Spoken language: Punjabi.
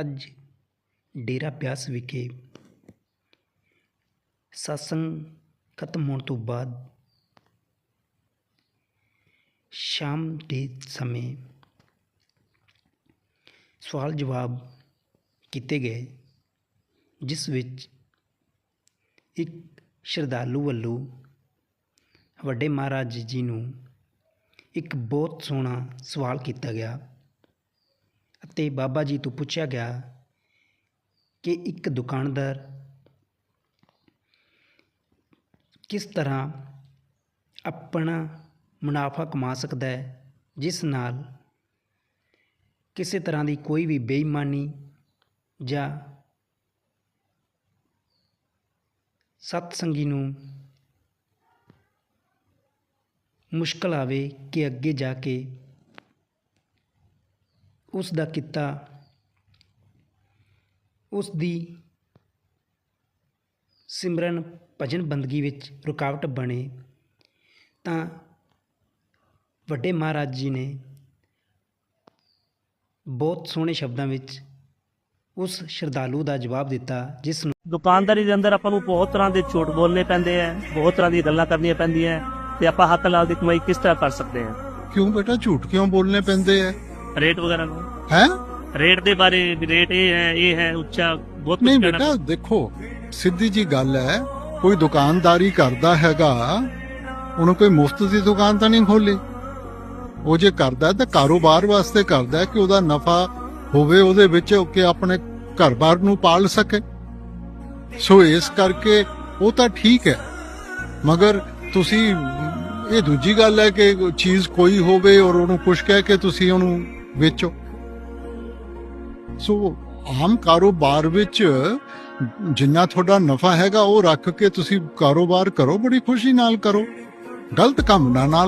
ਅੱਜ ਡੇਰਾ ਬਿਆਸ ਵਿਖੇ ਸਤਸੰਗ ਖਤਮ ਹੋਣ ਤੋਂ ਬਾਅਦ ਸ਼ਾਮ ਦੇ ਸਮੇਂ ਸਵਾਲ ਜਵਾਬ ਕੀਤੇ ਗਏ, ਜਿਸ ਵਿੱਚ ਇੱਕ ਸ਼ਰਧਾਲੂ ਵੱਲੋਂ ਵੱਡੇ ਮਹਾਰਾਜ ਜੀ ਨੂੰ ਇੱਕ ਬਹੁਤ ਸੋਹਣਾ ਸਵਾਲ ਕੀਤਾ ਗਿਆ। ਅਤੇ ਬਾਬਾ ਜੀ ਤੋਂ ਪੁੱਛਿਆ ਗਿਆ ਕਿ ਇੱਕ ਦੁਕਾਨਦਾਰ ਕਿਸ ਤਰ੍ਹਾਂ ਆਪਣਾ ਮੁਨਾਫਾ ਕਮਾ ਸਕਦਾ ਹੈ, ਜਿਸ ਨਾਲ ਕਿਸੇ ਤਰ੍ਹਾਂ ਦੀ ਕੋਈ ਵੀ ਬੇਈਮਾਨੀ ਜਾਂ ਸਤਸੰਗੀ ਨੂੰ ਮੁਸ਼ਕਲ ਆਵੇ ਕਿ ਅੱਗੇ ਜਾ ਕੇ ਉਸ ਦਾ ਕਿੱਤਾ ਉਸ ਦੀ ਸਿਮਰਨ ਭਜਨ ਬੰਦਗੀ ਵਿੱਚ ਰੁਕਾਵਟ ਬਣੇ ਤਾਂ ਵੱਡੇ ਮਹਾਰਾਜ ਜੀ ਨੇ ਬਹੁਤ ਸੋਹਣੇ ਸ਼ਬਦਾਂ ਵਿੱਚ ਉਸ ਸ਼ਰਧਾਲੂ ਦਾ ਜਵਾਬ ਦਿੱਤਾ ਜਿਸ ਨੂੰ ਦੁਕਾਨਦਾਰੀ ਦੇ ਅੰਦਰ ਆਪਾਂ ਨੂੰ ਬਹੁਤ ਤਰ੍ਹਾਂ ਦੇ ਝੂਠ ਬੋਲਨੇ ਪੈਂਦੇ ਆ ਬਹੁਤ ਤਰ੍ਹਾਂ ਦੀ ਗੱਲਾਂ ਕਰਨੀਆਂ ਪੈਂਦੀਆਂ ਤੇ ਆਪਾਂ ਹੱਥ ਲਾਲ ਦੀ ਕਮਾਈ ਕਿਸ ਤਰ੍ਹਾਂ ਕਰ ਸਕਦੇ ਹਾਂ ਕਿਉਂ ਬੇਟਾ? ਝੂਠ ਕਿਉਂ ਬੋਲਨੇ ਪੈਂਦੇ ਐ ਰੇਟ ਵਗੈਰਾ ਨੂੰ? ਹੈ? ਰੇਟ ਦੇ ਬਾਰੇ ਵੀ ਰੇਟ ਇਹ ਹੈ ਇਹ ਹੈ ਉੱਚਾ ਬਹੁਤ ਕੁਝ ਨਹੀਂ ਕਹਿਣਾ ਬੇਟਾ ਦੇਖੋ ਸਿੱਧੀ ਜੀ ਗੱਲ ਹੈ ਕੋਈ ਦੁਕਾਨਦਾਰੀ ਕਰਦਾ ਹੈਗਾ ਉਹਨੂੰ ਕੋਈ ਮੁਫਤ ਦੀ ਦੁਕਾਨ ਤਾਂ ਨਹੀਂ ਖੋਲੀ ਉਹ ਜੇ ਕਰਦਾ ਤਾਂ ਕਾਰੋਬਾਰ ਵਾਸਤੇ ਕਰਦਾ ਕਿ ਉਹਦਾ ਨਫਾ ਹੋਵੇ ਉਹਦੇ ਵਿੱਚ ਕਿ ਆਪਣੇ ਘਰ-ਬਾਰ ਨੂੰ ਪਾਲ ਸਕੇ। ਸੋ ਇਸ ਕਰਕੇ ਉਹ ਤਾਂ ਠੀਕ ਹੈ ਮਗਰ ਤੁਸੀਂ ਇਹ ਦੂਜੀ ਗੱਲ ਹੈ ਕਿ ਚੀਜ਼ ਕੋਈ ਹੋਵੇ ਔਰ ਉਹਨੂੰ ਕੁਛ ਕਹਿ ਕੇ ਤੁਸੀਂ ਉਹਨੂੰ ਵੇਚੋ। ਸੋ ਆਮ ਕਾਰੋਬਾਰ ਵਿੱਚ ਜਿੰਨਾ ਤੁਹਾਡਾ ਨਫਾ ਹੈਗਾ, ਉਹ ਰੱਖ ਕੇ ਤੁਸੀਂ ਕਾਰੋਬਾਰ ਕਰੋ, ਬੜੀ ਖੁਸ਼ੀ ਨਾਲ ਕਰੋ। ਗਲਤ ਕੰਮ ਨਾ ਨਾਲ